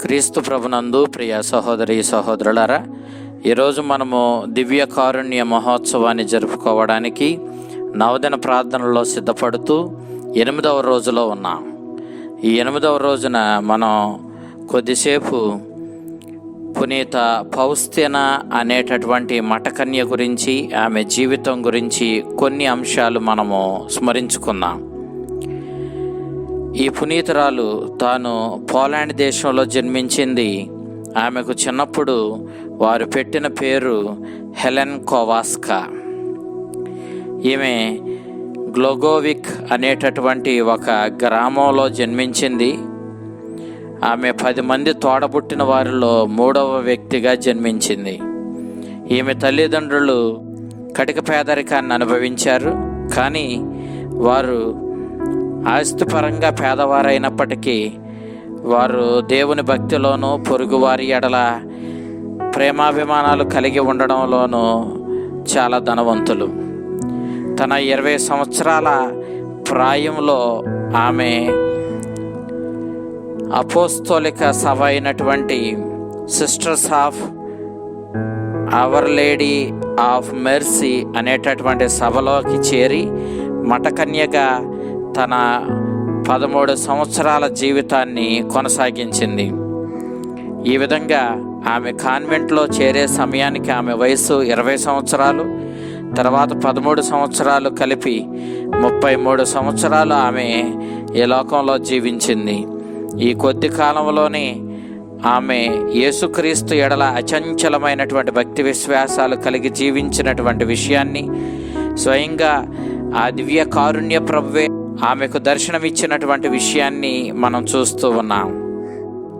క్రీస్తు ప్రభునందు ప్రియ సహోదరి సహోదరులారా ఈరోజు మనము దివ్య కారుణ్య మహోత్సవాన్ని జరుపుకోవడానికి నవదిన ప్రార్థనలో సిద్ధపడుతూ ఎనిమిదవ రోజులో ఉన్నాం. ఈ ఎనిమిదవ రోజున మనం కొద్దిసేపు పునీత పౌస్తెన అనేటటువంటి మఠకన్య గురించి ఆమె జీవితం గురించి కొన్ని అంశాలు మనము స్మరించుకుందాం ఈ పునీతురాలు తాను పోలాండ్ దేశంలో జన్మించింది. ఆమెకు చిన్నప్పుడు వారు పెట్టిన పేరు హెలెన్ కోవాస్కా. ఈమె గ్లోగోవిక్ అనేటటువంటి ఒక గ్రామంలో జన్మించింది. ఆమె పది మంది తోడబుట్టిన వారిలో మూడవ వ్యక్తిగా జన్మించింది. ఈమె తల్లిదండ్రులు కటిక పేదరికాన్ని అనుభవించారు. కానీ వారు ఆస్తిపరంగా పేదవారైనప్పటికీ వారు దేవుని భక్తిలోనూ పొరుగువారి ఎడల ప్రేమాభిమానాలు కలిగి ఉండడంలోనూ చాలా ధనవంతులు. తన ఇరవై సంవత్సరాల ప్రాయంలో ఆమె అపోస్తోలిక సభ అయినటువంటి sisters of our lady of mercy అనేటటువంటి సభలోకి చేరి మఠకన్యగా తన పదమూడు సంవత్సరాల జీవితాన్ని కొనసాగించింది. ఈ విధంగా ఆమె కాన్వెంట్లో చేరే సమయానికి ఆమె వయసు ఇరవై సంవత్సరాలు తర్వాత పదమూడు సంవత్సరాలు కలిపి ముప్పై మూడు సంవత్సరాలు ఆమె ఈ లోకంలో జీవించింది. ఈ కొద్ది కాలంలోనే ఆమె యేసుక్రీస్తు ఎడల అచంచలమైనటువంటి భక్తి విశ్వాసాలు కలిగి జీవించినటువంటి విషయాన్ని స్వయంగా ఆ దివ్య కారుణ్య ప్రభువే ఆమెకు దర్శనమిచ్చినటువంటి విషయాన్ని మనం చూస్తూ ఉన్నాం.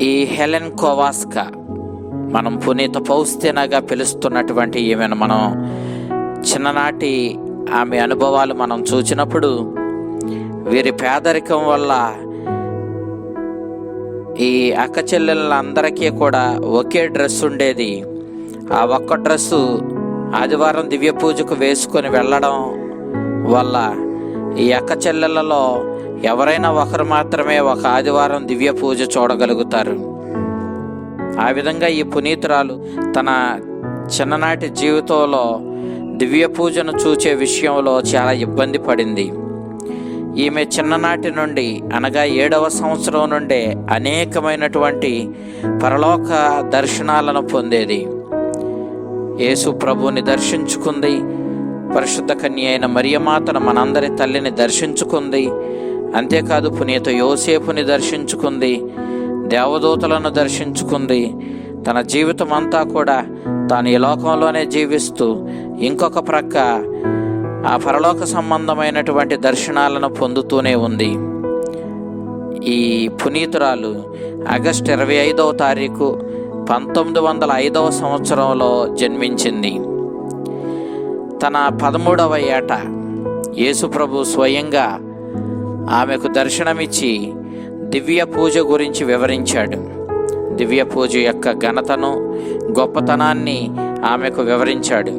ఈ హెలెన్ కోవాస్కా మనం పునీత పౌస్తేనగా పిలుస్తున్నటువంటి ఈమెను మనం చిన్ననాటి ఆమె అనుభవాలు మనం చూచినప్పుడు వీరి పేదరికం వల్ల ఈ అక్క చెల్లెళ్ళందరికీ కూడా ఒకే డ్రెస్ ఉండేది. ఆ ఒక్క డ్రెస్సు ఆదివారం దివ్య పూజకు వేసుకొని వెళ్ళడం వల్ల ఈ అక్క చెల్లెలలో ఎవరైనా ఒకరు మాత్రమే ఒక ఆదివారం దివ్య పూజ చూడగలుగుతారు. ఆ విధంగా ఈ పునీతురాలు తన చిన్ననాటి జీవితంలో దివ్య పూజను చూచే విషయంలో చాలా ఇబ్బంది పడింది. ఈమె చిన్ననాటి నుండి అనగా ఏడవ సంవత్సరం నుండే అనేకమైనటువంటి పరలోక దర్శనాలను పొందేది. యేసు ప్రభుని దర్శించుకుంది. పరిశుద్ధ కన్య అయిన మరియమాతను మనందరి తల్లిని దర్శించుకుంది. అంతేకాదు పునీత యోసేపుని దర్శించుకుంది. దేవదూతలను దర్శించుకుంది. తన జీవితం అంతా కూడా తాను ఈ లోకంలోనే జీవిస్తూ ఇంకొక ప్రక్క ఆ పరలోక సంబంధమైనటువంటి దర్శనాలను పొందుతూనే ఉంది. ఈ పునీతురాలు ఆగస్టు ఇరవై ఐదవ తారీఖు పంతొమ్మిది వందల ఐదవ సంవత్సరంలో జన్మించింది. తన పదమూడవ ఏట యేసుప్రభు స్వయంగా ఆమెకు దర్శనమిచ్చి దివ్య పూజ గురించి వివరించాడు. దివ్య పూజ యొక్క ఘనతను గొప్పతనాన్ని ఆమెకు వివరించాడు.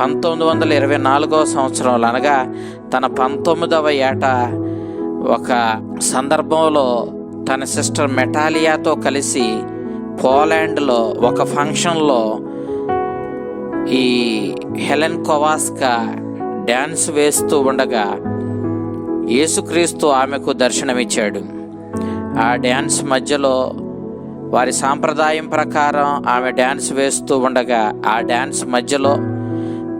పంతొమ్మిది వందల ఇరవై నాలుగవ సంవత్సరంలో అనగా తన పంతొమ్మిదవ ఏట ఒక సందర్భంలో తన సిస్టర్ మెటాలియాతో కలిసి పోలాండ్లో ఒక ఫంక్షన్లో ఈ హెలెన్ కొవాస్కా డ్యాన్స్ వేస్తూ ఉండగా యేసుక్రీస్తు ఆమెకు దర్శనమిచ్చాడు. ఆ డ్యాన్స్ మధ్యలో వారి సాంప్రదాయం ప్రకారం ఆమె డ్యాన్స్ వేస్తూ ఉండగా ఆ డ్యాన్స్ మధ్యలో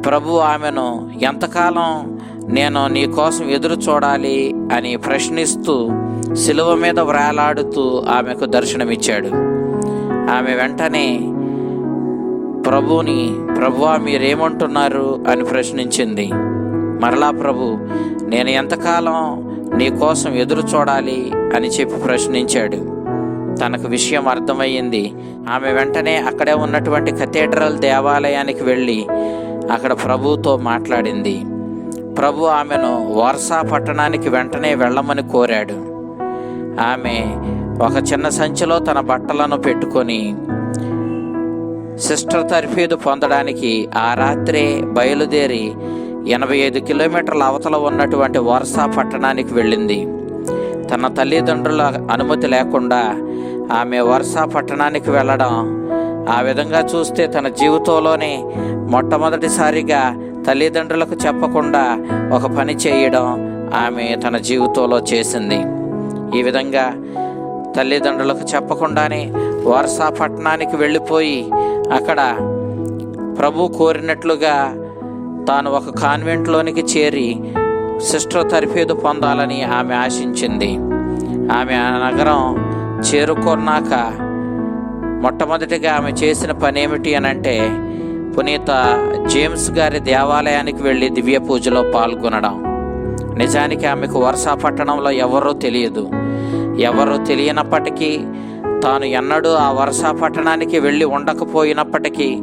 ప్రభు ఆమెను ఎంతకాలం నేను నీ కోసం ఎదురు చూడాలి? అని ప్రశ్నిస్తూ శిలువ మీద వ్రేలాడుతూ ఆమెకు దర్శనమిచ్చాడు. ఆమె వెంటనే ప్రభుని ప్రభువా మీరేమంటున్నారు? అని ప్రశ్నించింది. మరలా ప్రభు నేను ఎంతకాలం నీ కోసం ఎదురు చూడాలి? అని చెప్పి ప్రశ్నించాడు. తనకు విషయం అర్థమయ్యింది. ఆమె వెంటనే అక్కడే ఉన్నటువంటి కథీడ్రల్ దేవాలయానికి వెళ్ళి అక్కడ ప్రభుతో మాట్లాడింది. ప్రభు ఆమెను వార్సా పట్టణానికి వెంటనే వెళ్ళమని కోరాడు. ఆమె ఒక చిన్న సంచిలో తన బట్టలను పెట్టుకొని సిస్టర్ తర్ఫీదు పొందడానికి ఆ రాత్రే బయలుదేరి ఎనభై ఐదు కిలోమీటర్ల అవతల ఉన్నటువంటి వరసా పట్టణానికి వెళ్ళింది. తన తల్లిదండ్రుల అనుమతి లేకుండా ఆమె వరసా పట్టణానికి వెళ్ళడం ఆ విధంగా చూస్తే తన జీవితంలోనే మొట్టమొదటిసారిగా తల్లిదండ్రులకు చెప్పకుండా ఒక పని చేయడం ఆమె తన జీవితంలో చేసింది. ఈ విధంగా తల్లిదండ్రులకు చెప్పకుండానే వరుస పట్టణానికి వెళ్ళిపోయి అక్కడ ప్రభు కోరినట్లుగా తాను ఒక కాన్వెంట్లోనికి చేరి సిస్టర్ తరిఫేదు పొందాలని ఆమె ఆశించింది. ఆమె ఆ నగరం చేరుకున్నాక మొట్టమొదటిగా ఆమె చేసిన పని ఏమిటి అని అంటే పునీత జేమ్స్ గారి దేవాలయానికి వెళ్ళి దివ్య పూజలో పాల్గొనడం. నిజానికి ఆమెకు వర్షా పట్టణంలో ఎవరో తెలియదు. ఎవరో తెలియనప్పటికీ తాను ఎన్నడూ ఆ వరుస పట్టణానికి వెళ్ళి ఉండకపోయినప్పటికీ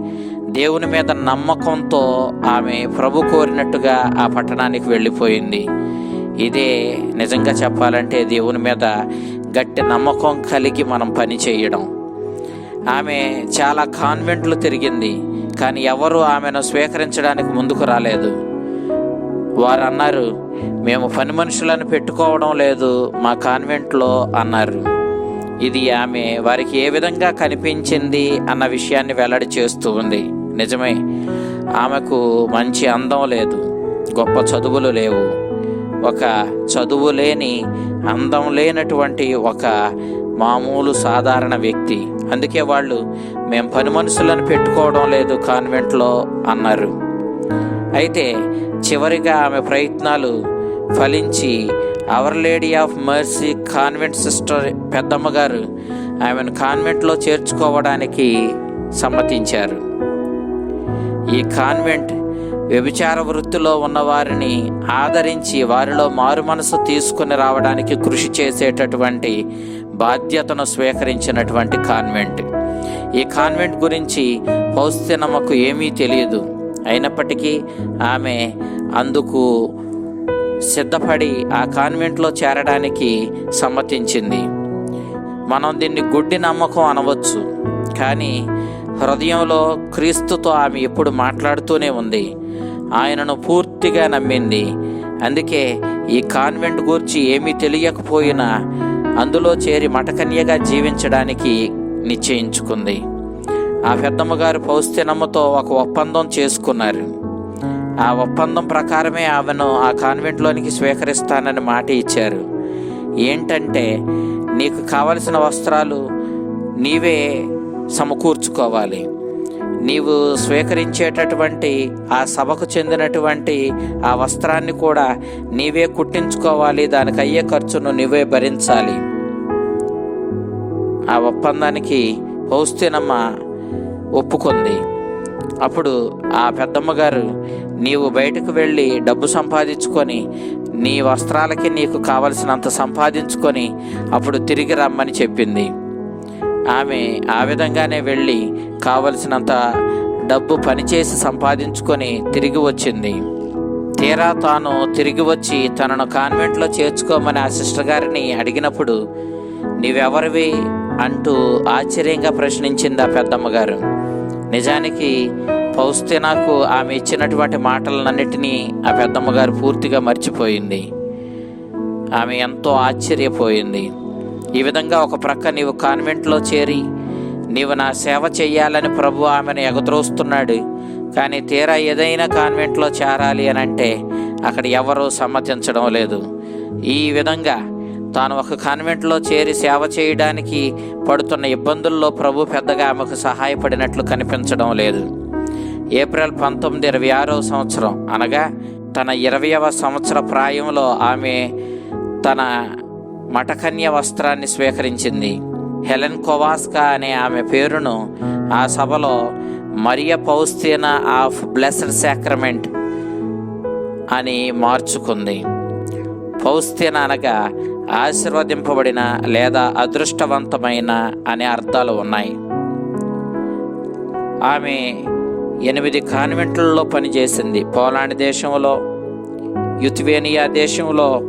దేవుని మీద నమ్మకంతో ఆమె ప్రభు కోరినట్టుగా ఆ పట్టణానికి వెళ్ళిపోయింది. ఇదే నిజంగా చెప్పాలంటే దేవుని మీద గట్టి నమ్మకం కలిగి మనం పని చేయడం. ఆమె చాలా కాన్వెంట్లు తిరిగింది కానీ ఎవరు ఆమెను స్వీకరించడానికి ముందుకు రాలేదు. వారు అన్నారు మేము పని మనుషులను పెట్టుకోవడం లేదు మా కాన్వెంట్లో అన్నారు. ఇది ఆమె వారికి ఏ విధంగా కనిపించింది అన్న విషయాన్ని వెల్లడి చేస్తూ ఉంది. నిజమే ఆమెకు మంచి అందం లేదు గొప్ప చదువులు లేవు. ఒక చదువు లేని అందం లేనటువంటి ఒక మామూలు సాధారణ వ్యక్తి. అందుకే వాళ్ళు మేము పని మనుషులను పెట్టుకోవడం లేదు కాన్వెంట్లో అన్నారు. అయితే చివరిగా ఆమె ప్రయత్నాలు ఫలించి our lady of mercy convent sister పెద్దమ్మ గారు ఆమెను కాన్వెంట్లో చేర్చుకోవడానికి సమ్మతించారు. ఈ కాన్వెంట్ వ్యభిచార వృత్తిలో ఉన్న వారిని ఆదరించి వారిలో మారు మనసు తీసుకుని రావడానికి కృషి చేసేటటువంటి బాధ్యతను స్వీకరించినటువంటి కాన్వెంట్ ఈ కాన్వెంట్ గురించి పౌస్తినమ్మకు ఏమీ తెలియదు. అయినప్పటికీ ఆమె అందుకు సిద్ధపడి ఆ కాన్వెంట్లో చేరడానికి సమ్మతించింది. మనం దీన్ని గుడ్డి నమ్మకం అనవచ్చు కానీ హృదయంలో క్రీస్తుతో ఆమె ఎప్పుడు మాట్లాడుతూనే ఉంది. ఆయనను పూర్తిగా నమ్మింది. అందుకే ఈ కాన్వెంట్ గురించి ఏమీ తెలియకపోయినా అందులో చేరి మటకన్యగా జీవించడానికి నిశ్చయించుకుంది. ఆ పెద్దమ్మగారు పౌస్తినమ్మతో ఒక ఒప్పందం చేసుకున్నారు. ఆ ఒప్పందం ప్రకారమే ఆమెను ఆ కాన్వెంట్లోనికి స్వీకరిస్తానని మాట ఇచ్చారు. ఏంటంటే నీకు కావలసిన వస్త్రాలు నీవే సమకూర్చుకోవాలి. నీవు స్వీకరించేటటువంటి ఆ సభకు చెందినటువంటి ఆ వస్త్రాన్ని కూడా నీవే కుట్టించుకోవాలి. దానికి అయ్యే ఖర్చును నీవే భరించాలి. ఆ ఒప్పందానికి పౌస్తినమ్మ ఒప్పుకుంది. అప్పుడు ఆ పెద్దమ్మగారు నీవు బయటకు వెళ్ళి డబ్బు సంపాదించుకొని నీ వస్త్రాలకి నీకు కావలసినంత సంపాదించుకొని అప్పుడు తిరిగి రమ్మని చెప్పింది. ఆమె ఆ విధంగానే వెళ్ళి కావలసినంత డబ్బు పనిచేసి సంపాదించుకొని తిరిగి వచ్చింది. తీరా తాను తిరిగి వచ్చి తనను కాన్వెంట్లో చేర్చుకోమని ఆ సిస్టర్ గారిని అడిగినప్పుడు నీవెవరివి? అంటూ ఆశ్చర్యంగా ప్రశ్నించింది ఆ పెద్దమ్మగారు. నిజానికి పౌస్తేనాకు ఆమె ఇచ్చినటువంటి మాటలన్నిటినీ ఆ పెద్దమ్మ గారు పూర్తిగా మర్చిపోయింది. ఆమె ఎంతో ఆశ్చర్యపోయింది. ఈ విధంగా ఒక ప్రక్క నీవు కాన్వెంట్లో చేరి నీవు నా సేవ చెయ్యాలని ప్రభు ఆమెను ఎగద్రోస్తున్నాడు. కానీ తీరా ఏదైనా కాన్వెంట్లో చేరాలి అని అంటే అక్కడ ఎవరూ సమ్మతించడం లేదు. ఈ విధంగా తాను ఒక కాన్వెంట్లో చేరి సేవ చేయడానికి పడుతున్న ఇబ్బందుల్లో ప్రభు పెద్దగా ఆమెకు సహాయపడినట్లు కనిపించడం లేదు. ఏప్రిల్ పంతొమ్మిది ఇరవై ఆరో సంవత్సరం. అనగా తన ఇరవయవ సంవత్సర ప్రాయంలో ఆమె తన మటకన్య వస్త్రాన్ని స్వీకరించింది. హెలెన్ కొవాస్కా అనే ఆమె పేరును ఆ సభలో Maria Faustina of blessed sacrament అని మార్చుకుంది. పౌస్తీన అనగా ఆశీర్వదింపబడిన లేదా అదృష్టవంతమైన అనే అర్థాలు ఉన్నాయి. ఆమె ఎనిమిది కాన్వెంట్లలో పనిచేసింది. పోలాండ్ దేశంలో యుత్వేనియా దేశంలో.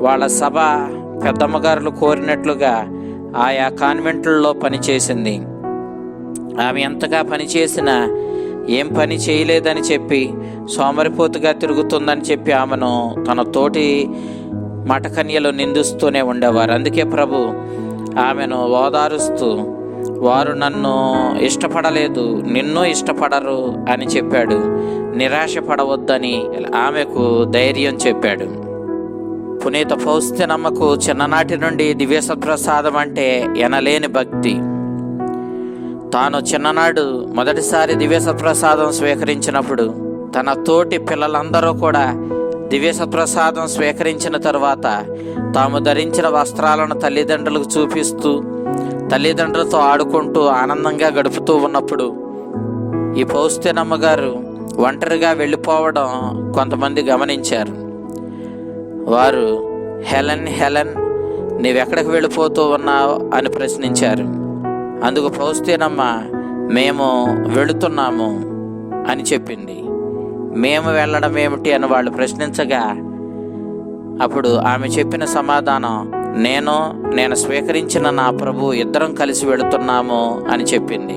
వాళ్ళ సభ పెద్దమ్మగారులు కోరినట్లుగా ఆయా కాన్వెంట్లలో పనిచేసింది. ఆమె ఎంతగా పనిచేసినా ఏం పని చేయలేదని చెప్పి సోమరిపోతుగా తిరుగుతుందని చెప్పి ఆమెను తన తోటి మటకన్యలు నిందిస్తూనే ఉండేవారు. అందుకే ప్రభు ఆమెను ఓదారుస్తూ వారు నన్ను ఇష్టపడలేదు నిన్ను ఇష్టపడరు అని చెప్పాడు. నిరాశపడవద్దని ఆమెకు ధైర్యం చెప్పాడు. పునీత పౌస్తినమ్మకు చిన్ననాటి నుండి దివ్యసప్రసాదం అంటే ఎనలేని భక్తి. తాను చిన్ననాడు మొదటిసారి దివ్యసప్రసాదం స్వీకరించినప్పుడు తన తోటి పిల్లలందరూ కూడా దివ్యసప్రసాదం స్వీకరించిన తరువాత తాము ధరించిన వస్త్రాలను తల్లిదండ్రులకు చూపిస్తూ తల్లిదండ్రులతో ఆడుకుంటూ ఆనందంగా గడుపుతూ ఉన్నప్పుడు ఈ పౌస్తినమ్మ గారు ఒంటరిగా వెళ్ళిపోవడం కొంతమంది గమనించారు. వారు హెలెన్ హెలెన్ నీవెక్కడికి వెళ్ళిపోతూ ఉన్నావు? అని ప్రశ్నించారు. అందుకు పౌస్తేనమ్మ మేము వెళుతున్నాము అని చెప్పింది. మేము వెళ్ళడం ఏమిటి అని వాళ్ళు ప్రశ్నించగా అప్పుడు ఆమె చెప్పిన సమాధానం నేను నేను స్వీకరించిన నా ప్రభు ఇద్దరం కలిసి వెళుతున్నాము అని చెప్పింది.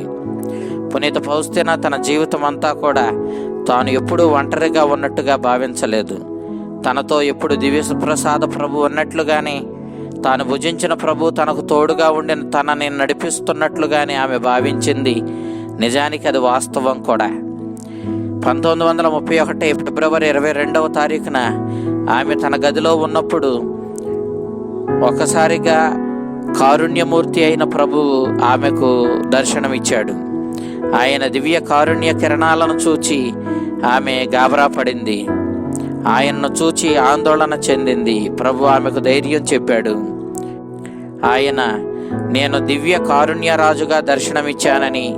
పునీత పౌస్తేన తన జీవితం అంతా కూడా తాను ఎప్పుడూ ఒంటరిగా ఉన్నట్టుగా భావించలేదు. తనతో ఎప్పుడు దివ్య ప్రసాద ప్రభు ఉన్నట్లుగానే తాను భుజించిన ప్రభు తనకు తోడుగా ఉండి తనని నడిపిస్తున్నట్లుగానే ఆమె భావించింది. నిజానికి అది వాస్తవం కూడా. పంతొమ్మిది వందల ముప్పై ఒకటి ఫిబ్రవరి ఇరవై రెండవ తారీఖున ఆమె తన గదిలో ఉన్నప్పుడు ఒకసారిగా కారుణ్యమూర్తి అయిన ప్రభువు ఆమెకు దర్శనమిచ్చాడు. ఆయన దివ్య కారుణ్య కిరణాలను చూచి ఆమె గాబరా పడింది. ఆయన్ను చూచి ఆందోళన చెందింది. ప్రభు ఆమెకు ధైర్యం చెప్పాడు. ఆయన నేను దివ్య కారుణ్యరాజుగా దర్శనమిచ్చానని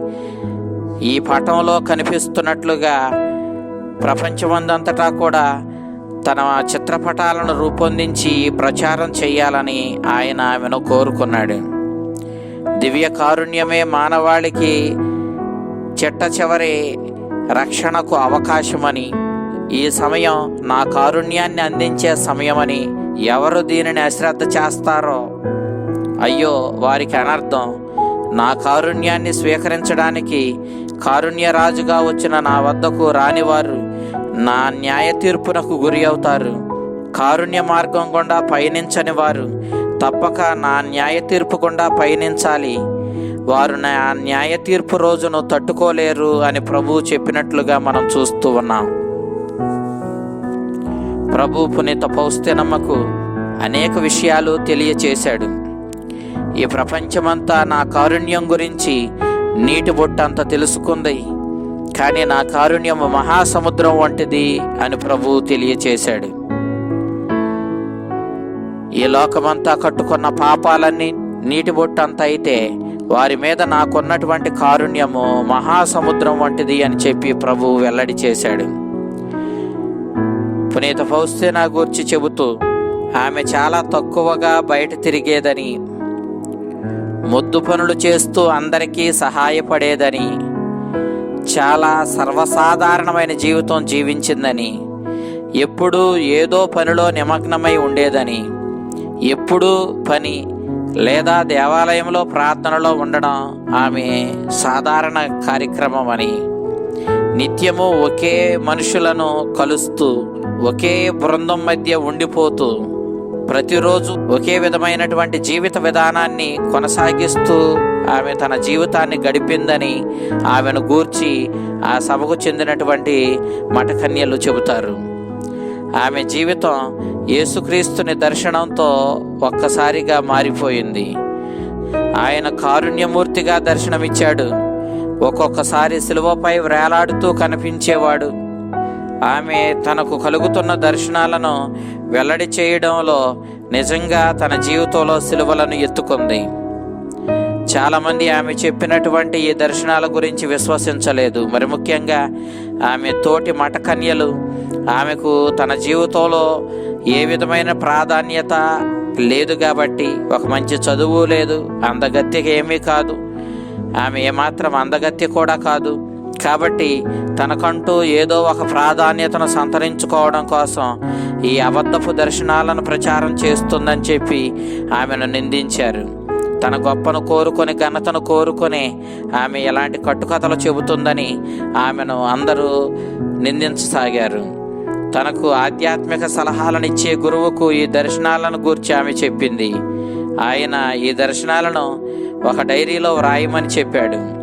ఈ పటంలో కనిపిస్తున్నట్లుగా ప్రపంచమందంతటా కూడా తన చిత్రపటాలను రూపొందించి ప్రచారం చేయాలని ఆయన ఆమెను కోరుకున్నాడు. దివ్య కారుణ్యమే మానవాళికి చిట్ట చివరి రక్షణకు అవకాశమని ఈ సమయం నా కారుణ్యాన్ని అందించే సమయమని ఎవరు దీనిని అశ్రద్ధ చేస్తారో? అయ్యో వారికి అనర్థం నా కారుణ్యాన్ని స్వీకరించడానికి కారుణ్యరాజుగా వచ్చిన నా వద్దకు రానివారు నా న్యాయ తీర్పునకు గురి అవుతారు. కారుణ్య మార్గం గుండా పయనించని వారు తప్పక నా న్యాయ తీర్పు గుండా పయనించాలి. వారు నా న్యాయ తీర్పు రోజును తట్టుకోలేరు అని ప్రభువు చెప్పినట్లుగా మనం చూస్తూ ఉన్నాం. ప్రభు పునీత పౌస్తెనమ్మకు అనేక విషయాలు తెలియచేశాడు. ఈ ప్రపంచమంతా నా కారుణ్యం గురించి నీటి బొట్టంత తెలుసుకుంది. కానీ నా కారుణ్యం మహాసముద్రం వంటిది అని ప్రభు తెలియచేశాడు. ఈ లోకమంతా కట్టుకున్న పాపాలన్నీ నీటి బొట్టంత అయితే వారి మీద నాకున్నటువంటి కారుణ్యము మహాసముద్రం వంటిది అని చెప్పి ప్రభు వెల్లడి చేశాడు. పునీత ఫౌస్తేనా గూర్చి చెబుతూ ఆమె చాలా తక్కువగా బయట తిరిగేదని మొద్దు పనులు చేస్తూ అందరికీ సహాయపడేదని చాలా సర్వసాధారణమైన జీవితం జీవించిందని ఎప్పుడూ ఏదో పనిలో నిమగ్నమై ఉండేదని ఎప్పుడూ పని లేదా దేవాలయంలో ప్రార్థనలో ఉండడం ఆమె సాధారణ కార్యక్రమం అని నిత్యము ఒకే మనుషులను కలుస్తూ ఒకే బృందం మధ్య ఉండిపోతూ ప్రతిరోజు ఒకే విధమైనటువంటి జీవిత విధానాన్ని కొనసాగిస్తూ ఆమె తన జీవితాన్ని గడిపిందని ఆమెను గూర్చి ఆ సభకు చెందినటువంటి మఠకన్యలు చెబుతారు. ఆమె జీవితం యేసుక్రీస్తుని దర్శనంతో ఒక్కసారిగా మారిపోయింది. ఆయన కారుణ్యమూర్తిగా దర్శనమిచ్చాడు. ఒక్కొక్కసారి శిలువపై వేలాడుతూ కనిపించేవాడు. ఆమె తనకు కలుగుతున్న దర్శనాలను వెల్లడి చేయడంలో నిజంగా తన జీవితంలో సిలువలను ఎత్తుకుంది. చాలామంది ఆమె చెప్పినటువంటి ఈ దర్శనాల గురించి విశ్వసించలేదు. మరి ముఖ్యంగా ఆమె తోటి మటకన్యలు ఆమెకు తన జీవితంలో ఏ విధమైన ప్రాధాన్యత లేదు కాబట్టి ఒక మంచి చదువు లేదు అందగత్యకి ఏమీ కాదు. ఆమె ఏమాత్రం అందగత్య కూడా కాదు. కాబట్టి తనకంటూ ఏదో ఒక ప్రాధాన్యతను సంతరించుకోవడం కోసం ఈ అబద్ధపు దర్శనాలను ప్రచారం చేస్తుందని చెప్పి ఆమెను నిందించారు. తన గొప్పను కోరుకొని ఘనతను కోరుకొని ఆమె ఎలాంటి కట్టుకథలు చెబుతుందని ఆమెను అందరూ నిందించసాగారు. తనకు ఆధ్యాత్మిక సలహాలను ఇచ్చే గురువుకు ఈ దర్శనాలను గూర్చి ఆమె చెప్పింది. ఆయన ఈ దర్శనాలను ఒక డైరీలో వ్రాయమని చెప్పాడు.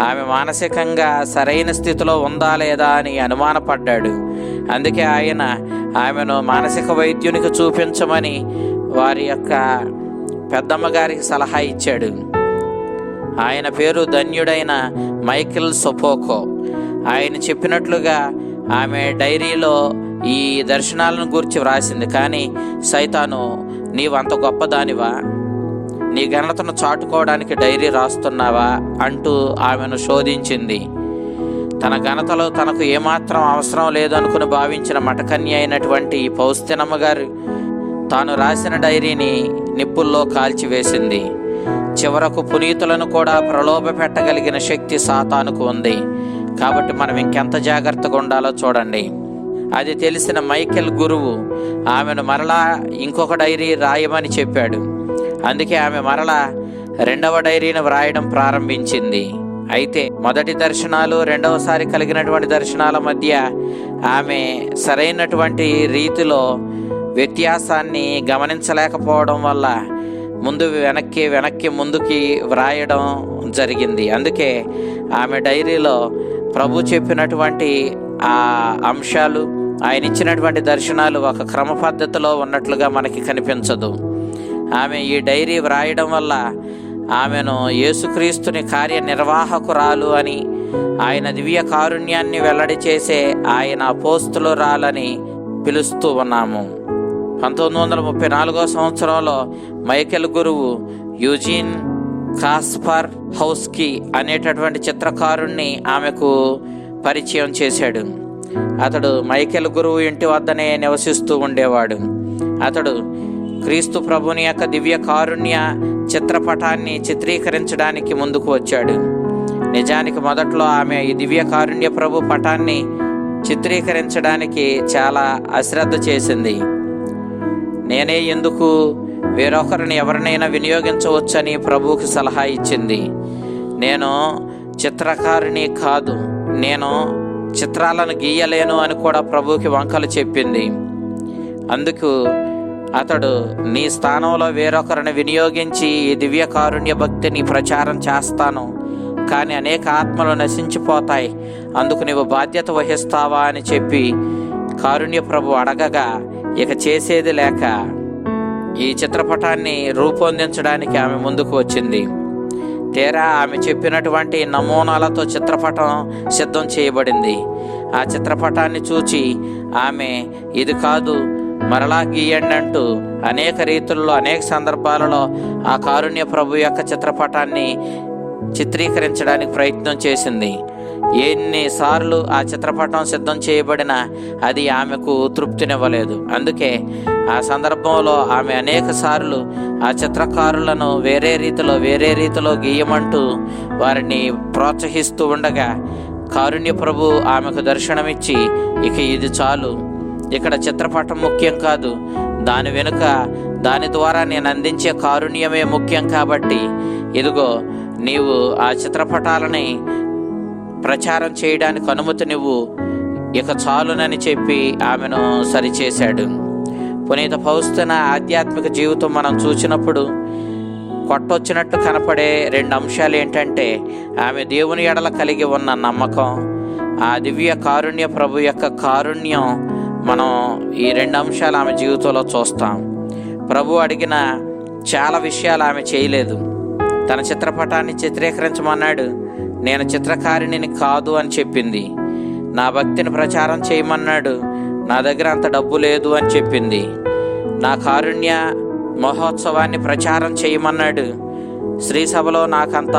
ఆమె మానసికంగా సరైన స్థితిలో ఉందా లేదా అని అనుమానపడ్డాడు. అందుకే ఆయన ఆమెను మానసిక వైద్యునికి చూపించమని వారి యొక్క పెద్దమ్మ గారికి సలహా ఇచ్చాడు. ఆయన పేరు ధన్యుడైన మైకిల్ సొపోకో. ఆయన చెప్పినట్లుగా ఆమె డైరీలో ఈ దర్శనాలను గురించి వ్రాసింది. కానీ సైతాను నీవంత గొప్పదానివా? నీ ఘనతను చాటుకోవడానికి డైరీ రాస్తున్నావా? అంటూ ఆమెను శోధించింది. తన ఘనతలో తనకు ఏమాత్రం అవసరం లేదనుకుని భావించిన మటకన్య అయినటువంటి పౌస్తినమ్మ గారు తాను రాసిన డైరీని నిప్పుల్లో కాల్చివేసింది. చివరకు పునీతులను కూడా ప్రలోభ పెట్టగలిగిన శక్తి సాతానుకు ఉంది. కాబట్టి మనం ఇంకెంత జాగ్రత్తగా ఉండాలో చూడండి. అది తెలిసిన మైకెల్ గురువు ఆమెను మరలా ఇంకొక డైరీ రాయమని చెప్పాడు. అందుకే ఆమె మరలా రెండవ డైరీని వ్రాయడం ప్రారంభించింది. అయితే మొదటి దర్శనాలు రెండవసారి కలిగినటువంటి దర్శనాల మధ్య ఆమె సరైనటువంటి రీతిలో వ్యత్యాసాన్ని గమనించలేకపోవడం వల్ల ముందు వెనక్కి వెనక్కి ముందుకి వ్రాయడం జరిగింది. అందుకే ఆమె డైరీలో ప్రభు చెప్పినటువంటి ఆ అంశాలు ఆయన ఇచ్చినటువంటి దర్శనాలు ఒక క్రమ పద్ధతిలో ఉన్నట్లుగా మనకి కనిపించదు. ఆమె ఈ డైరీ వ్రాయడం వల్ల ఆమెను యేసుక్రీస్తుని కార్యనిర్వాహకురాలు అని ఆయన దివ్య కారుణ్యాన్ని వెల్లడి చేసే ఆయన పోస్తులు రాలని పిలుస్తూ ఉన్నాము. పంతొమ్మిది వందల ముప్పై నాలుగో సంవత్సరంలో మైకెల్ గురువు యూజీన్ కాస్పర్ హౌస్కి అనేటటువంటి చిత్రకారుణ్ణి ఆమెకు పరిచయం చేశాడు. అతడు మైకెల్ గురువు ఇంటి వద్దనే నివసిస్తూ ఉండేవాడు. అతడు క్రీస్తు ప్రభుని యొక్క దివ్య కారుణ్య చిత్రపటాన్ని చిత్రీకరించడానికి ముందుకు వచ్చాడు. నిజానికి మొదట్లో ఆమె ఈ దివ్య కారుణ్య ప్రభు పటాన్ని చిత్రీకరించడానికి చాలా అశ్రద్ధ చేసింది. నేనే ఎందుకు వేరొకరిని ఎవరినైనా వినియోగించవచ్చని ప్రభువుకి సలహా ఇచ్చింది. నేను చిత్రకారిణి కాదు నేను చిత్రాలను గీయలేను అని కూడా ప్రభువుకి వంకలు చెప్పింది. అందుకు అతడు నీ స్థానంలో వేరొకరిని వినియోగించి ఈ దివ్య కారుణ్య భక్తిని ప్రచారం చేస్తాను. కానీ అనేక ఆత్మలు నశించిపోతాయి. అందుకు నీవు బాధ్యత వహిస్తావా అని చెప్పి కారుణ్య ప్రభు అడగగా ఇక చేసేది లేక ఈ చిత్రపటాన్ని రూపొందించడానికి ఆమె ముందుకు వచ్చింది. తీరా ఆమె చెప్పినటువంటి నమూనాలతో చిత్రపటం సిద్ధం చేయబడింది. ఆ చిత్రపటాన్ని చూచి ఆమె ఇది కాదు మరలా గీయండి అంటూ అనేక రీతుల్లో అనేక సందర్భాలలో ఆ కారుణ్య ప్రభు యొక్క చిత్రపటాన్ని చిత్రీకరించడానికి ప్రయత్నం చేసింది. ఎన్నిసార్లు ఆ చిత్రపటం సిద్ధం చేయబడినా అది ఆమెకు తృప్తినివ్వలేదు. అందుకే ఆ సందర్భంలో ఆమె అనేక సార్లు ఆ చిత్రకారులను వేరే రీతిలో వేరే రీతిలో గీయమంటూ వారిని ప్రోత్సహిస్తూ ఉండగా కారుణ్య ప్రభు ఆమెకు దర్శనమిచ్చి ఇక ఇది చాలు. ఇక్కడ చిత్రపటం ముఖ్యం కాదు. దాని వెనుక దాని ద్వారా నేను అందించే కారుణ్యమే ముఖ్యం కాబట్టి ఇదిగో నీవు ఆ చిత్రపటాలని ప్రచారం చేయడానికి అనుమతి నువ్వు ఇక చాలునని చెప్పి ఆమెను సరిచేశాడు. పునీత పౌస్తున్న ఆధ్యాత్మిక జీవితం మనం చూసినప్పుడు కొట్టొచ్చినట్టు కనపడే రెండు అంశాలు ఏంటంటే ఆమె దేవుని ఎడల కలిగి ఉన్న నమ్మకం ఆ దివ్య కారుణ్య ప్రభు యొక్క కారుణ్యం మనం ఈ రెండు అంశాలు ఆమె జీవితంలో చూస్తాం. ప్రభు అడిగిన చాలా విషయాలు ఆమె చేయలేదు. తన చిత్రపటాన్ని చిత్రీకరించమన్నాడు. నేను చిత్రకారిణిని కాదు అని చెప్పింది. నా భక్తిని ప్రచారం చేయమన్నాడు. నా దగ్గర అంత డబ్బు లేదు అని చెప్పింది. నా కారుణ్య మహోత్సవాన్ని ప్రచారం చేయమన్నాడు. శ్రీసభలో నాకంత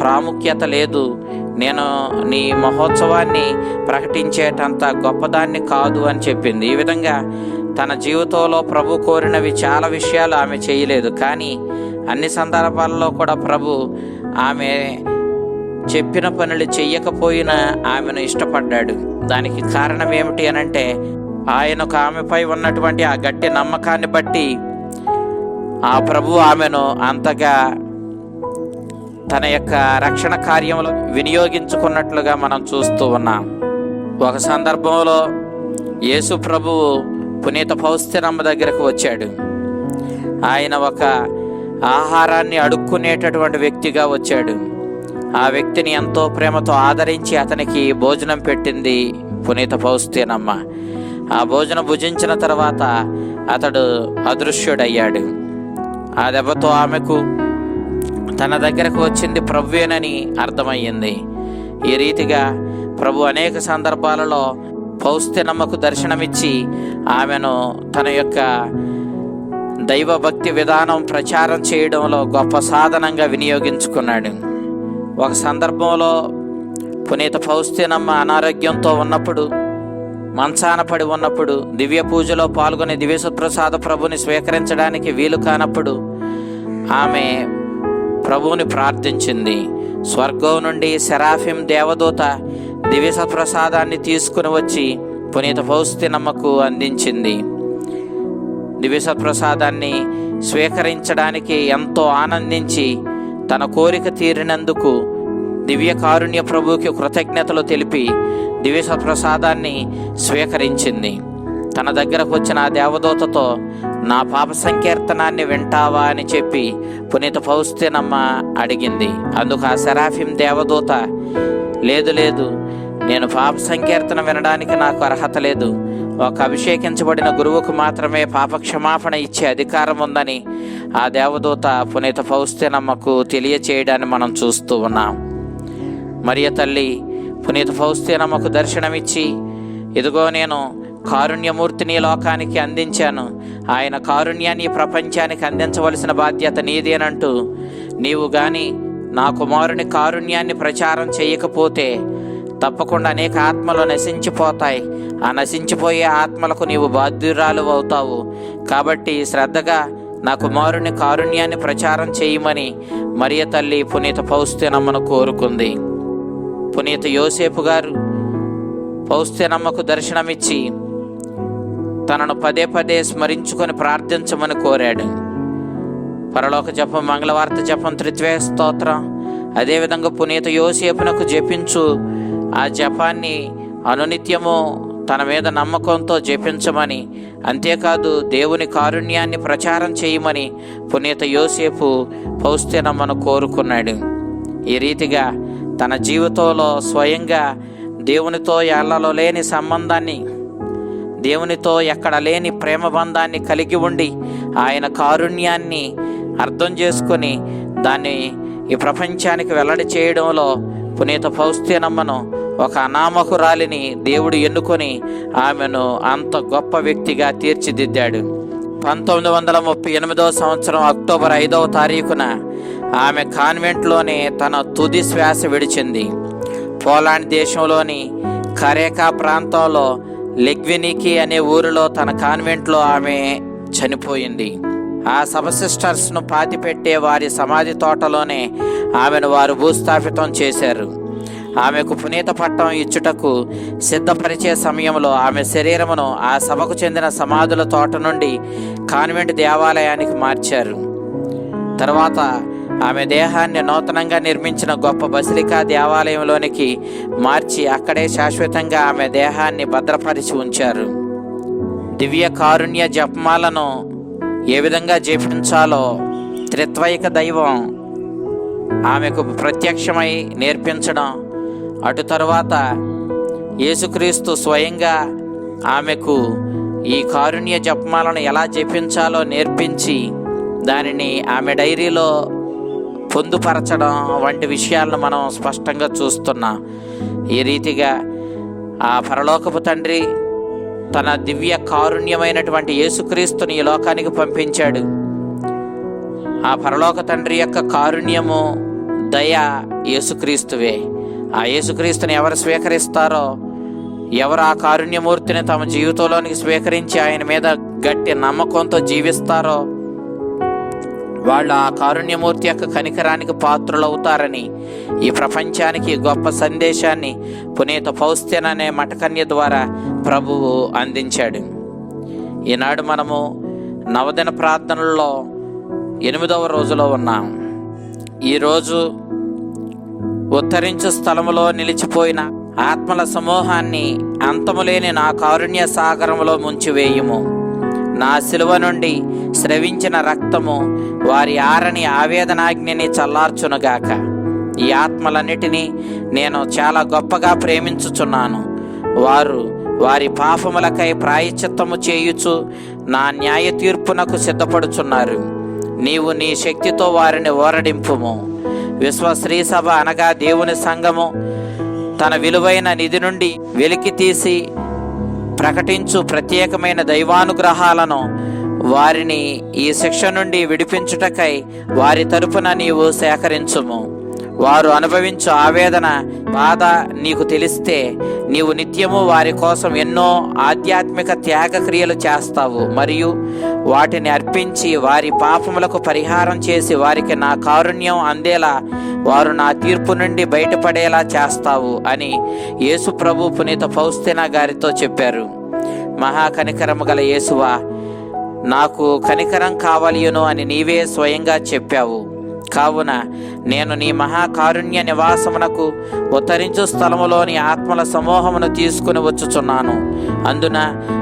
ప్రాముఖ్యత లేదు. నేను నీ మహోత్సవాన్ని ప్రకటించేటంత గొప్పదాన్ని కాదు అని చెప్పింది. ఈ విధంగా తన జీవితంలో ప్రభు కోరినవి చాలా విషయాలు ఆమె చేయలేదు. కానీ అన్ని సందర్భాల్లో కూడా ప్రభు ఆమె చెప్పిన పనులు చెయ్యకపోయినా ఆమెను ఇష్టపడ్డాడు. దానికి కారణం ఏమిటి అనంటే ఆయనకు ఆమెపై ఉన్నటువంటి ఆ గట్టి నమ్మకాన్ని బట్టి ఆ ప్రభు ఆమెను అంతగా తన యొక్క రక్షణ కార్యములు వినియోగించుకున్నట్లుగా మనం చూస్తూ ఉన్నాం. ఒక సందర్భంలో యేసు ప్రభువు పునీత పౌస్తినమ్మ దగ్గరకు వచ్చాడు. ఆయన ఒక ఆహారాన్ని అడుక్కునేటటువంటి వ్యక్తిగా వచ్చాడు. ఆ వ్యక్తిని ఎంతో ప్రేమతో ఆదరించి అతనికి భోజనం పెట్టింది పునీత పౌస్తేనమ్మ ఆ భోజనం భుజించిన తర్వాత అతడు అదృశ్యుడయ్యాడు. ఆ దెబ్బతో ఆమెకు తన దగ్గరకు వచ్చింది ప్రభువేనని అర్థమయ్యింది. ఈ రీతిగా ప్రభు అనేక సందర్భాలలో పౌస్తినమ్మకు దర్శనమిచ్చి ఆమెను తన యొక్క దైవభక్తి విధానం ప్రచారం చేయడంలో గొప్ప సాధనంగా వినియోగించుకున్నాడు. ఒక సందర్భంలో పునీత పౌస్తినమ్మ అనారోగ్యంతో ఉన్నప్పుడు మంచాన పడి ఉన్నప్పుడు దివ్య పూజలో పాల్గొని దివ్యసుప్రసాద ప్రభుని స్వీకరించడానికి వీలు కానప్పుడు ఆమె ప్రభువుని ప్రార్థించింది. స్వర్గం నుండి సెరాఫిం దేవదూత దివ్యసప్రసాదాన్ని తీసుకుని వచ్చి పునీత పౌస్తినమ్మకు అందించింది. దివ్యసప్రసాదాన్ని స్వీకరించడానికి ఎంతో ఆనందించి తన కోరిక తీరినందుకు దివ్య కారుణ్య ప్రభువుకి కృతజ్ఞతలు తెలిపి దివ్యసప్రసాదాన్ని స్వీకరించింది. తన దగ్గరకు వచ్చిన ఆ దేవదూతతో నా పాప సంకీర్తనాన్ని వింటావా? అని చెప్పి పునీత పౌస్తేనమ్మ అడిగింది. అందుకు ఆ సెరాఫిం దేవదూత లేదు లేదు నేను పాప సంకీర్తన వినడానికి నాకు అర్హత లేదు. ఒక అభిషేకించబడిన గురువుకు మాత్రమే పాప క్షమాపణ ఇచ్చే అధికారం ఉందని ఆ దేవదూత పునీత పౌస్తేనమ్మకు తెలియచేయడాన్ని మనం చూస్తూ ఉన్నాం. మరియ తల్లి పునీత పౌస్తేనమ్మకు దర్శనమిచ్చి ఇదిగో నేను కారుణ్యమూర్తిని లోకానికి అందించాను. ఆయన కారుణ్యాన్ని ప్రపంచానికి అందించవలసిన బాధ్యత నీదేనంటూ నీవు గాని నా కుమారుని కారుణ్యాన్ని ప్రచారం చేయకపోతే తప్పకుండా అనేక ఆత్మలు నశించిపోతాయి. ఆ నశించిపోయే ఆత్మలకు నీవు బాధ్యురాలు అవుతావు. కాబట్టి శ్రద్ధగా నా కుమారుని కారుణ్యాన్ని ప్రచారం చేయమని మరియ తల్లి పునీత పౌస్తేనమ్మను కోరుకుంది. పునీత యోసేపు గారు పౌస్తేనమ్మకు దర్శనమిచ్చి తనను పదే పదే స్మరించుకొని ప్రార్థించమని కోరాడు. పరలోక జపం మంగళవార్త జపం త్రిత్వే స్తోత్రం. అదేవిధంగా పునీత యోసేపునకు జపించు ఆ జపాన్ని అనునిత్యము తన మీద నమ్మకంతో జపించమని అంతేకాదు దేవుని కారుణ్యాన్ని ప్రచారం చేయమని పునీత యోసేపు పౌస్తేనమ్మను కోరుకున్నాడు. ఈ రీతిగా తన జీవితంలో స్వయంగా దేవునితో ఎల్లలో లేని సంబంధాన్ని దేవునితో ఎక్కడ లేని ప్రేమ బంధాన్ని కలిగి ఉండి ఆయన కారుణ్యాన్ని అర్థం చేసుకొని దాన్ని ఈ ప్రపంచానికి వెల్లడి చేయడంలో పునీత పౌస్తేనమ్మను ఒక అనామకురాలిని దేవుడు ఎన్నుకొని ఆమెను అంత గొప్ప వ్యక్తిగా తీర్చిదిద్దాడు. పంతొమ్మిది వందల ముప్పై ఎనిమిదవ సంవత్సరం అక్టోబర్ ఐదవ తారీఖున ఆమె కాన్వెంట్లోనే తన తుది శ్వాస విడిచింది. పోలాండ్ దేశంలోని కరేకా ప్రాంతంలో లెగ్వినికి అనే ఊరిలో తన కాన్వెంట్లో ఆమె చనిపోయింది. ఆ సబ సిస్టర్స్ను పాతిపెట్టే వారి సమాధి తోటలోనే ఆమెను వారు భూస్థాపితం చేశారు. ఆమెకు పునీత పట్టం ఇచ్చుటకు సిద్ధపరిచే సమయంలో ఆమె శరీరమును ఆ సభకు చెందిన సమాధుల తోట నుండి కాన్వెంట్ దేవాలయానికి మార్చారు. తర్వాత ఆమె దేహాన్ని నూతనంగా నిర్మించిన గొప్ప బసిలికా దేవాలయంలోనికి మార్చి అక్కడే శాశ్వతంగా ఆమె దేహాన్ని భద్రపరిచి ఉంచారు. దివ్య కారుణ్య జపమాలను ఏ విధంగా జపించాలో త్రిత్వైక దైవం ఆమెకు ప్రత్యక్షమై నేర్పించడం అటు తరువాత యేసుక్రీస్తు స్వయంగా ఆమెకు ఈ కారుణ్య జపమాలను ఎలా జపించాలో నేర్పించి దానిని ఆమె డైరీలో పొందుపరచడం వంటి విషయాలను మనం స్పష్టంగా చూస్తున్నాం. ఈ రీతిగా ఆ పరలోకపు తండ్రి తన దివ్య కారుణ్యమైనటువంటి యేసుక్రీస్తుని ఈ లోకానికి పంపించాడు. ఆ పరలోక తండ్రి యొక్క కారుణ్యము దయ యేసుక్రీస్తువే. ఆ యేసుక్రీస్తుని ఎవరు స్వీకరిస్తారో ఎవరు ఆ కారుణ్యమూర్తిని తమ జీవితంలోనికి స్వీకరించి ఆయన మీద గట్టి నమ్మకంతో జీవిస్తారో వాళ్ళు ఆ కారుణ్యమూర్తి యొక్క కనికరానికి పాత్రులవుతారని ఈ ప్రపంచానికి గొప్ప సందేశాన్ని పునీత పౌస్తెన్ అనే మటకన్య ద్వారా ప్రభువు అందించాడు. ఈనాడు మనము నవదిన ప్రార్థనల్లో ఎనిమిదవ రోజులో ఉన్నాం. ఈరోజు ఉత్తరించు స్థలములో నిలిచిపోయిన ఆత్మల సమూహాన్ని అంతములేని నా కారుణ్య సాగరములో ముంచివేయుము. నా శిలువ నుండి స్రవించిన రక్తము వారి ఆరని ఆవేదనాగ్ని చల్లార్చునుగాక. ఈ ఆత్మలన్నిటినీ నేను చాలా గొప్పగా ప్రేమించుచున్నాను. వారు వారి పాపములకై ప్రాయశ్చిత్తము చేయుచు నా న్యాయ తీర్పునకు సిద్ధపడుచున్నారు. నీవు నీ శక్తితో వారిని ఓరడింపుము. విశ్వ శ్రీ సభ అనగా దేవుని సంఘము తన విలువైన నిధి నుండి వెలికి తీసి ప్రకటించు ప్రత్యేకమైన దైవానుగ్రహాలను వారిని ఈ శిక్ష నుండి విడిపించుటకై వారి తరపున నీవు సేకరించుము. వారు అనుభవించు ఆవేదన బాధ నీకు తెలిస్తే నీవు నిత్యము వారి కోసం ఎన్నో ఆధ్యాత్మిక త్యాగ క్రియలు చేస్తావు. మరియు వాటిని అర్పించి వారి పాపములకు పరిహారం చేసి వారికి నా కారుణ్యం అందేలా వారు నా తీర్పు నుండి బయటపడేలా చేస్తావు అని యేసు ప్రభు పునీత ఫౌస్తేనా గారితో చెప్పారు. మహాకనికరము గల యేసువా నాకు కనికరం కావలియును అని నీవే స్వయంగా చెప్పావు. కావున నేను నీ మహాకారుణ్య నివాసమునకు ఉత్తరించు స్థలములోని ఆత్మల సమూహమును తీసుకుని వచ్చుచున్నాను. అందున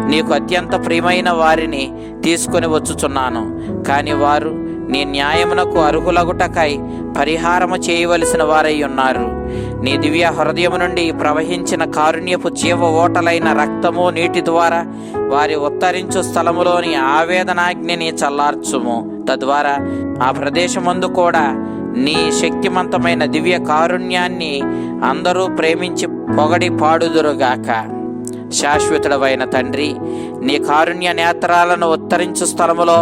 నీకు అత్యంత ప్రియమైన వారిని తీసుకుని వచ్చుచున్నాను. కాని వారు నీ న్యాయమునకు అర్హులగుటకై పరిహారము చేయవలసిన వారై ఉన్నారు. నీ దివ్య హృదయము నుండి ప్రవహించిన కారుణ్యపు జీవ ఓటలైన రక్తము నీటి ద్వారా వారి ఉత్తరించు స్థలములోని ఆవేదనాగ్నిని చల్లార్చుము. తద్వారా ఆ ప్రదేశమందు కూడా నీ శక్తిమంతమైన దివ్య కారుణ్యాన్ని అందరూ ప్రేమించి పొగడి పాడుదురుగాక. శాశ్వతుడవైన తండ్రి నీ కారుణ్య నేత్రాలను ఉత్తరించు స్థలములో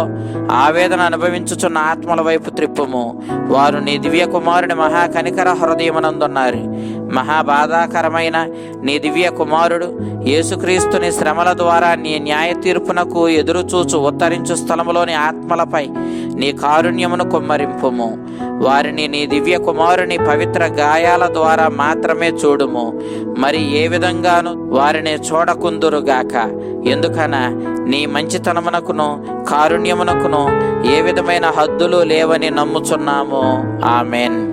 ఆవేదన అనుభవించుచున్న ఆత్మల వైపు త్రిప్పుము. వారు నీ దివ్య కుమారుని మహాకనికర హృదయమనందున్నారు. మహాబాధాకరమైన నీ దివ్య కుమారుడు యేసుక్రీస్తుని శ్రమల ద్వారా నీ న్యాయ తీర్పునకు ఎదురుచూచు ఉత్తరించు స్థలములోని ఆత్మలపై నీ కారుణ్యమును కుమ్మరింపుము. వారిని నీ దివ్య కుమారుని పవిత్ర గాయాల ద్వారా మాత్రమే చూడుము. మరి ఏ విధంగాను వారిని చూడకుందురుగాక. ఎందుకన నీ మంచితనమునకును కారుణ్యమునకును ఏ విధమైన హద్దులు లేవని నమ్ముచున్నాము. ఆమెన్.